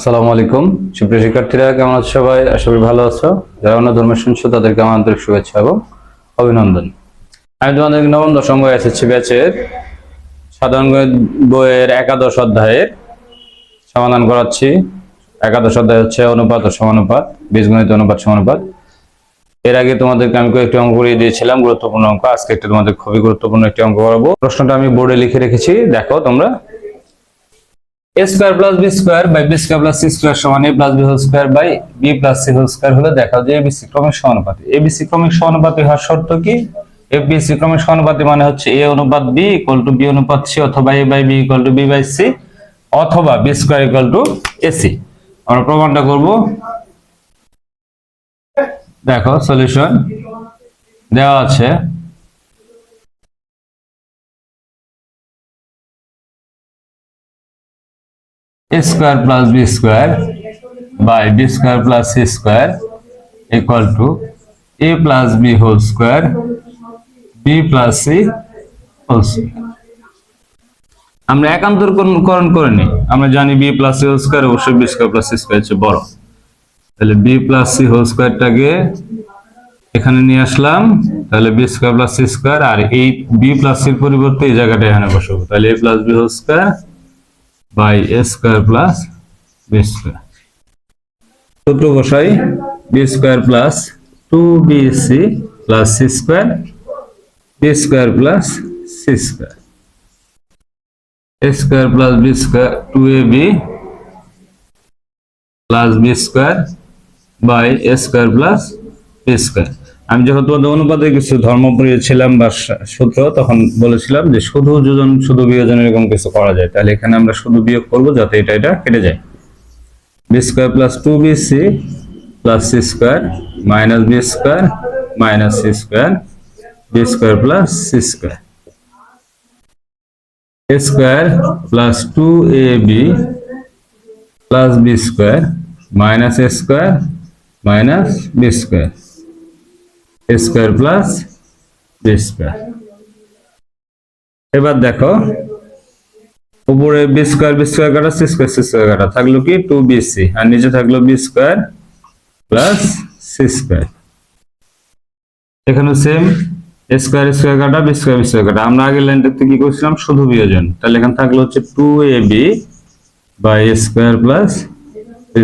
আসসালামু আলাইকুম। সুপ্রিয় শিক্ষার্থীরা, কেমন আছো সবাই? আশা করি ভালো আছো। যারা অন্য ধর্মের শুনছো, তাদেরকে আমার আন্তরিক শুভেচ্ছা এবং অভিনন্দন। আমি তোমাদের নবম দশম বই এসেছি ব্যাচের সাধারণ বইয়ের একাদশ অধ্যায়ের সমাধান করাচ্ছি। একাদশ অধ্যায় হচ্ছে অনুপাত ও সমানুপাত, বীজগণিত অনুপাত, সমানুপাত। এর আগে তোমাদেরকে আমি কয়েকটি অঙ্ক করিয়ে দিয়েছিলাম, গুরুত্বপূর্ণ অঙ্ক। আজকে একটা তোমাদের খুবই গুরুত্বপূর্ণ একটি অঙ্ক করাবো। প্রশ্নটা আমি বোর্ডে লিখে রেখেছি। দেখো তোমরা। Square plus B square by B plus C square plus B square by B plus C হওয়ার কি? মানে হচ্ছে a অনুপাত ইকুয়াল টু b অনুপাত c অথবা a by equal to b by c অথবা b স্কয়ার টু ac আমরা প্রমাণটা করব। দেখো সলিউশন দেওয়া আছে। A square plus b square by b square plus c square equal to a plus b whole square, b plus c whole আমরা একান্তরকরণ করে নিই। আমরা জানি b plus C whole square অবশ্যই b square plus C square চেয়ে বড়। তাহলে b plus C whole স্কয়ারটাকে এখানে নিয়ে আসলাম। তাহলে b square plus C square আর এই বি প্লাস এর পরিবর্তে এই জায়গাটা এখানে বসাবো। তাহলে a plus B whole square by A square plus B square সূত্র বসাই B square plus two B C plus C square B square plus C square plus B square two A B plus B square by A square plus B square আমি যখন তোমাদের অনুপাতে কিছু ধর্মপ্রিয় ছিলাম বা সূত্র তখন বলেছিলাম যে শুধু যোজন, শুধু বিয়োজন এরকম কিছু করা যায়। তাহলে এখানে আমরা শুধু বিয়োগ করব যাতে এটা এটা কেটে যায়। B square plus two B C plus C square minus B square minus C square B square plus C square A square plus two A B plus B square minus A square minus B square square plus B square. এবার দেখো, উপরে B square B square কাটা C square C square কাটা। থাকল কি? Two B C আর নিচে থাকল B square plus C square. এখানে সেম স্কোয়ার স্কোয়ার কাটা বি স্কোয়ার বি স্কোয়ার কাটা। আমরা আগের লাইনটাতে কি করছিলাম? শুধু বিয়োজন। তাহলে এখানে থাকল হচ্ছে two A B by square plus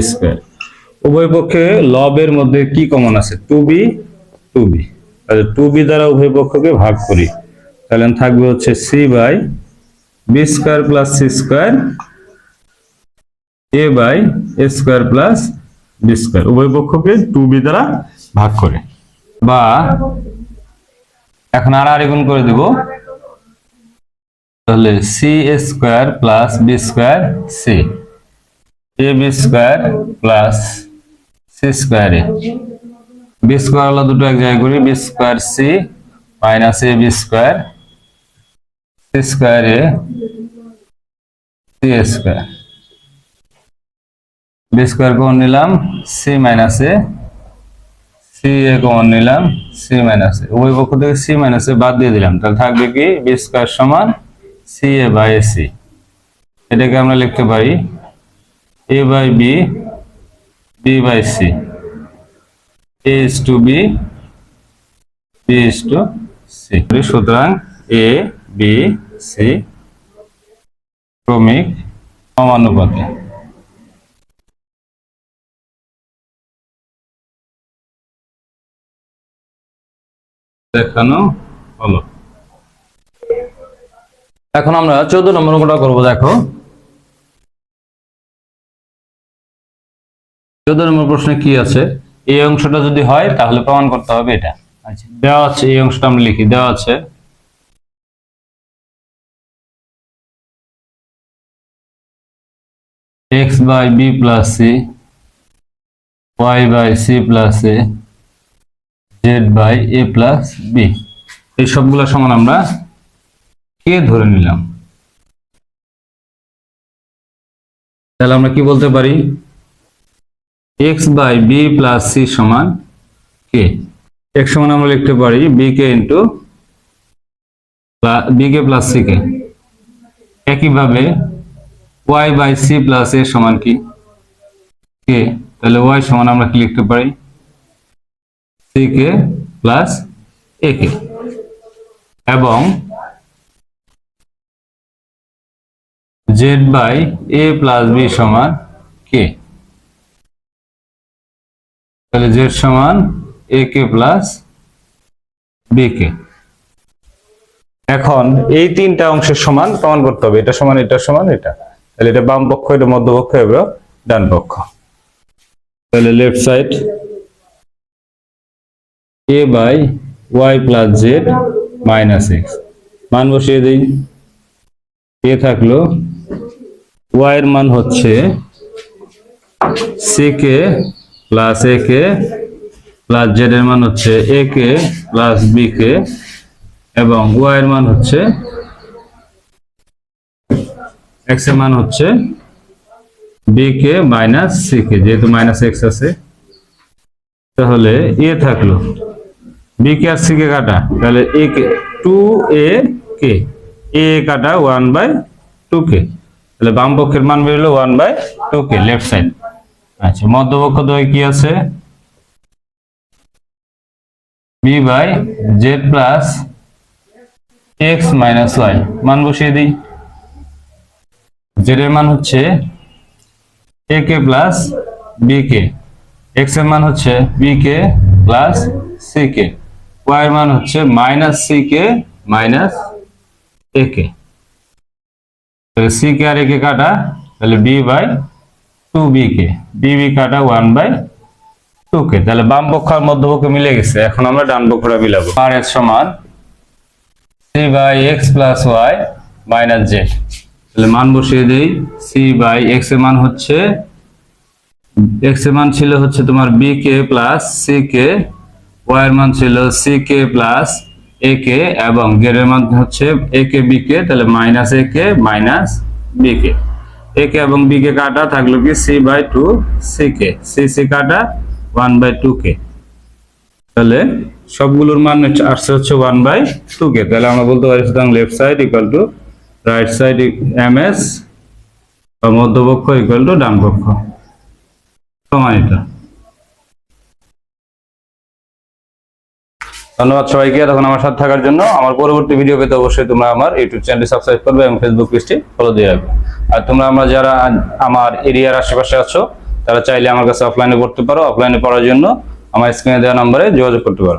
square. উভয় পক্ষে লবের মধ্যে কি কমন আছে? Two B two B. তাহলে টু বি দ্বারা উভয় পক্ষকে ভাগ করি। তাহলে থাকবে হচ্ছে C by B square plus C square A by A square plus B square. উভয় পক্ষকে টু বি দ্বারা ভাগ করে। বা এখন আর আর করে দেব। তাহলে C A square plus B square C. A B square plus C square A. B square হলো দুটো এক জায়গায় করি B square C minus A B square C square A C square B square common নিলাম C minus A C A common নিলাম C minus A উভয় পক্ষ থেকে সি মাইনাস এ বাদ দিয়ে দিলাম, তাহলে থাকবে কি? বি স্কোয়ার সমান সি এ বাই সি এটাকে আমরা লিখতে পারি, a by b b by c a is to b b is to c সুতরাং a, b, c, ক্রমিক সমানুপাতে। দেখানো হলো। এখন আমরা চোদ্দ নম্বর অঙ্কটা করব, দেখো। চোদ্দ নম্বর প্রশ্নে কি আছে? এই অংশটা যদি হয় তাহলে প্রমাণ করতে হবে এটা। আচ্ছা। দেওয়া আছে এই অংশটা আমরা লিখি দেওয়া আছে। X by B plus C Y by C plus A Z by A plus B এই সবগুলো সমান আমরা কে ধরে নিলাম? তাহলে আমরা কি বলতে পারি? X by B plus C সমান কে? এক্স সমান আমরা লিখতে পারি B K into B K plus C K. একইভাবে Y by C plus A সমান কি? কে। তাহলে ওয়াই সমান আমরা কি লিখতে পারি? C K plus A K. এবং Z by A plus B সমান কে? তাহলে জেড সমান এ কে প্লাস বি কে এখন এই তিনটা অংশের সমান প্রমাণ করতে হবে, এটা সমান এটা সমান, এটা। তাহলে এটা বাম পক্ষ, এটা মধ্যপক্ষ এবং ডান পক্ষ। তাহলে left side A by Y plus Z minus X মান বসিয়ে দিই। এ থাকল ওয়াই এর মান হচ্ছে C K plus A K plus Z এর মান হচ্ছে এ কে প্লাস বি কে, এবং ওয়াই এর মান হচ্ছে এক্সের মান হচ্ছে B K minus C K, যেহেতু মাইনাস এক্স আছে। তাহলে এ থাকল। বি কে আর সি কে কাটা, তাহলে এ কে টু এ কে এ কাটা ওয়ান বাই টু কে তাহলে বাম পক্ষের মান বেরোলো one by two K left side আচ্ছা মধ্যপক্ষ দ্বয় কি আছে? B by Z plus X minus Y মান বসিয়ে দিই। জেড এর মান হচ্ছে এ কে প্লাস বি কে এক্সের মান হচ্ছে B K plus C K Y এর মান হচ্ছে minus C K minus A K C K R A K কাটা, তাহলে B by two B K B B কাটা ওয়ান বাই টু কে তাহলে বাম পক্ষ আর মধ্যপক্ষ মিলে গেছে, এখন আমরা ডান পক্ষটা মিলাবো। আর এর সমান C by X plus Y minus Z তাহলে মান বসিয়ে দেই সি বাই এক্সের মান হচ্ছে এক্সের মান ছিল হচ্ছে তোমার B K plus C K Y এর মান ছিল C K plus A K এবং জেড মান হচ্ছে এ কে বি কে তাহলে minus A K minus B K A K এবং বি কে কাটা থাকল কি C by two C K C C কাটা ওয়ান বাই টু কে তাহলে সবগুলোর মান আসছে হচ্ছে ওয়ান বাই টু কে তাহলে আমরা বলতে পারি সুতরাং left side equal to right side M S বা মধ্যপক্ষ ইকুয়াল টু ডান পক্ষ সমান এটা। ধন্যবাদ সবাইকে। তখন আমার সাথে থাকার জন্য আমার পরবর্তী ভিডিও পেতে অবশ্যই তোমরা আমার ইউটিউব চ্যানেলটি সাবস্ক্রাইব করবে এবং ফেসবুক পেজটি ফলো দিয়ে রাখবে। আর তোমরা আমরা যারা আমার এরিয়ার আশেপাশে আছো, তারা চাইলে আমার কাছে অফলাইনে পড়তে পারো। অফলাইনে পড়ার জন্য আমার স্ক্রিনে দেওয়া নম্বরে যোগাযোগ করতে পারো।